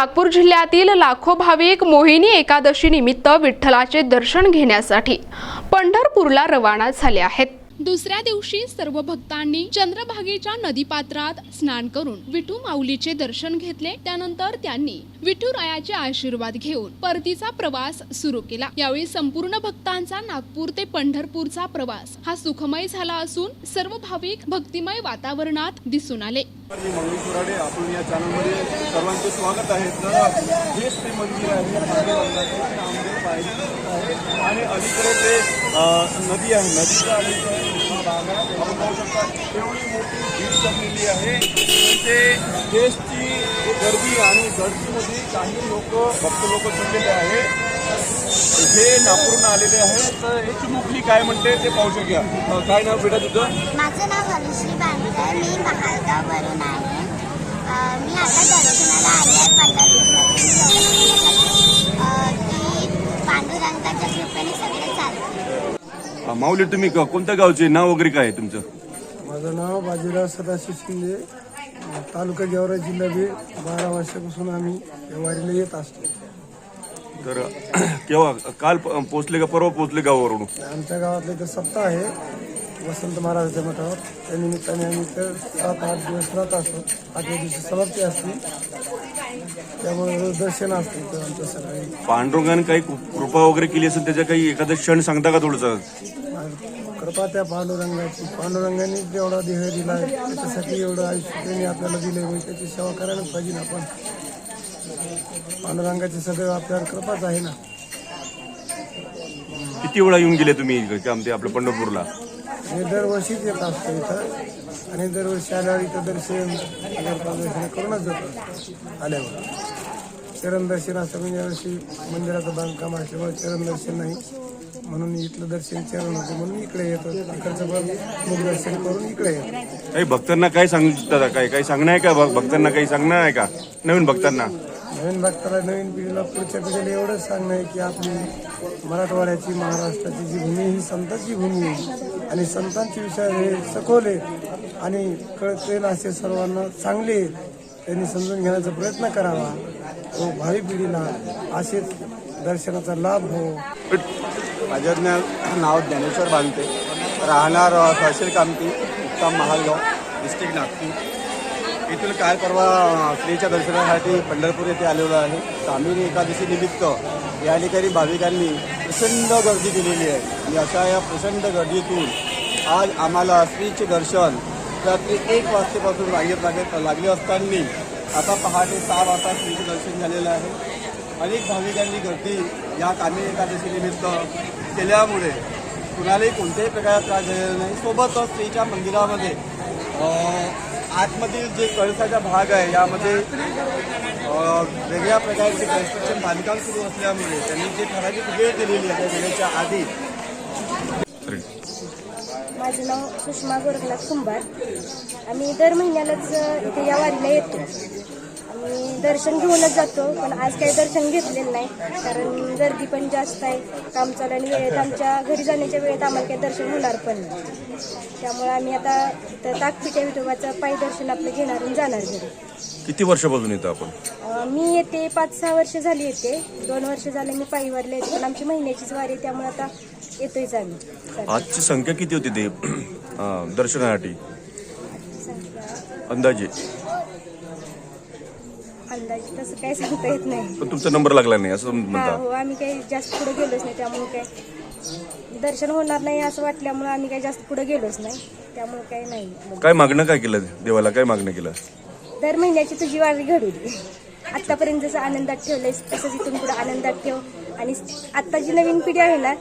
नागपूर जिल्ह्यातील लाखो भाविक मोहिनी एकादशी निमित्त विठ्ठलाचे दर्शन घेण्यासाठी पंढरपूरला रवाना झाले आहेत. दुसऱ्या दिवशी सर्व भक्तांनी चंद्रभागेच्या नदीपात्रात स्नान करून विठू माऊलीचे दर्शन घेतले. त्यानंतर त्यांनी विठुरायाचे आशीर्वाद घेऊन परतीचा प्रवास सुरू केला. यावेळी संपूर्ण भक्तांचा नागपूर ते पंढरपूरचा प्रवास हा सुखमय झाला असून सर्व भाविक भक्तिमय वातावरणात दिसून आले. मी आपण या चॅनलमध्ये सर्वांचे स्वागत आहे. तर हेच ते मंदिर आहे. नामदेव आहे आणि अलीकडे ते नदी आहे. नदीच्या अलीकडे आपण पाहू शकता एवढी मोठी भीड जमलेली आहे. ते देशची गर्दी आणि गर्दीमध्ये काही लोक भक्त लोक जमलेले आहे हे नागपूरहून आलेले आहे तर याची मुखली काय म्हणते ते पाहू शकूया. काय नाव बेटा तुझं? माझं नाव हनुश्री बांडकर मी महागाववरून आहे मी आता दर्शनाला आले आहे पंधरा अ, माऊली तुम्ही क- कोणत्या गावचे? नाव वगैरे काय आहे तुमचं? माझं नाव बाजीराव सदाशिव शिंदे. तालुका गेवरा जिल्हा बीड बारा वर्षापासून आम्ही या वारीला येत असतो. तर केव्हा? काल प- पोहोचले का परवा पोहोचले गावावरून? आमच्या गावातलं इथं सप्ताह आहे. वसंत महाराजाच्या मठावर. त्या निमित्ताने आम्ही इथं सात आठ दिवस राहत असतो. आठव्या दिवशी समाप्ती असते. त्यामुळे रोज दर्शन असते इथं आमच्या सकाळी पांडुरंगाने काही कृ- कृपा वगैरे केली असेल त्याच्या काही एखादा क्षण सांगता का थोडंसं? कृपा त्या पांडुरंगाची. पांडुरंगाने जेवढा देह दिला आहे त्याच्यासाठी एवढं आयुष्य त्यांनी आपल्याला दिले म्हणजे त्याची सेवा करायलाच पाहिजे ना आपण. पांडुरंगाची सदैव आपल्यावर कृपाच आहे ना. किती वेळा येऊन गेले तुम्ही इकडे आमच्या आपल्या पंढरपूरला? मी दरवर्षीच येत असतो इथं. आणि दरवर्षी आल्यावर इथं दर्शन दर्शन करूनच जातो. आल्यावर. चरण दर्शन असतं म्हणजे यावर्षी मंदिराचं बांधकाम असल्यामुळे चरण दर्शन नाही. म्हणून इथलं दर्शन चरण होतं. म्हणून इकडे येतो. इकडचं पण दर्शन करून इकडे येतो. काही भक्तांना काय सांगता काय काही सांगणं आहे का? भक्तांना काही सांगणं आहे का? नवीन भक्तांना? नवीन भक्ताला नवीन पिढीला पुढच्या पिढीला एवढंच सांगणं आहे की आपली मराठवाड्याची महाराष्ट्राची जी भूमी ही संतांची भूमी आहे. आणि संतांचे विचार हे सखोल आणि कळतील असे सर्वांना चांगले. त्यांनी समजून घेण्याचा प्रयत्न करावा. व भावी पिढीला असेच दर्शनाचा लाभ हो. माझं नाव ज्ञानेश्वर बांधते राहणार तहसील कामती उत्तम महालगाव डिस्ट्रिक्ट नागपूर. इथून काल परवा स्त्रीच्या श्रीच्या दर्शनासाठी पंढरपूर येथे आलेलो आहे. स्वामीने एकादशी निमित्त या ठिकाणी भाविकांनी प्रचंड गर्दी केलेली आहे. आणि अशा या प्रचंड गर्दीतून आज आम्हाला श्रीचे दर्शन रात्री एक वाजतेपासून लागेल लागत लागले असताना आता पहाटे सहा वाजता स्त्रीचे दर्शन झालेलं आहे. अनेक भाविकांनी गर्दी या कामी एकादशीनिमित्त केल्यामुळे कुणालाही कोणत्याही प्रकारचा त्रास झालेला नाही. सोबतच स्त्रीच्या मंदिरामध्ये आतमधील जे कळसाचा भाग आहे यामध्ये वेगळ्या प्रकारचे कन्स्ट्रक्शन बांधकाम सुरू असल्यामुळे त्यांनी जे ठराविक वेळ दिलेली आहे त्या वेळेच्या आधी माझं नाव सुषमा गोरखनाथ कुंभार. आम्ही दर महिन्यालाच इथे या वारीला येतो. दर्शन घेऊनच जातो पण आज काही दर्शन घेतलेलं नाही. कारण गर्दी पण जास्त आहे काम चालू आणि वेळेत आमच्या घरी जाण्याच्या वेळेत आम्हाला काही दर्शन होणार पण नाही. त्यामुळे आम्ही आता इथं ताकपिठ्या विठोबाचं पायी दर्शन आपलं घेणार आणि जाणार घरी. किती वर्षापासून येतो आपण? अ, मी येते पाच सहा वर्ष झाली येते. दोन वर्ष झाले मी पायी वारीला येते पण आमची महिन्याचीच वारी आहे त्यामुळे आता येतोयच आम्ही आजची संख्या किती होती ते अं, दर्शनासाठी? अंदाजे. अंदाजे तसं काही सांगता येत नाही. पण तुमचा नंबर लागला नाही असं हा म्हणता. हो आम्ही काही जास्त पुढे गेलोच नाही त्यामुळे काय दर्शन होणार नाही असं वाटल्यामुळे आम्ही काही जास्त पुढे गेलोच नाही त्यामुळे काही नाही. काय मागणं काय केलं देवाला? काय मागणं केलं? दर महिन्याची तुझी वारी घडू दे. आतापर्यंत जसं आनंदात ठेवलंयस तसंच इथून पुढे आनंदात ठेव. आणि आता जी नवीन पिढी आहे ना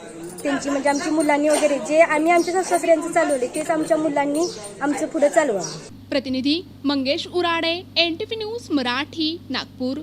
त्यांची म्हणजे आमची मुलांनी वगैरे जे आम्ही आमच्या सासऱ्यांचं चालवले तेच आमच्या मुलांनी आमचं पुढे चालवा प्रतिनिधी Mangesh Urade N T news Marathi Nagpur.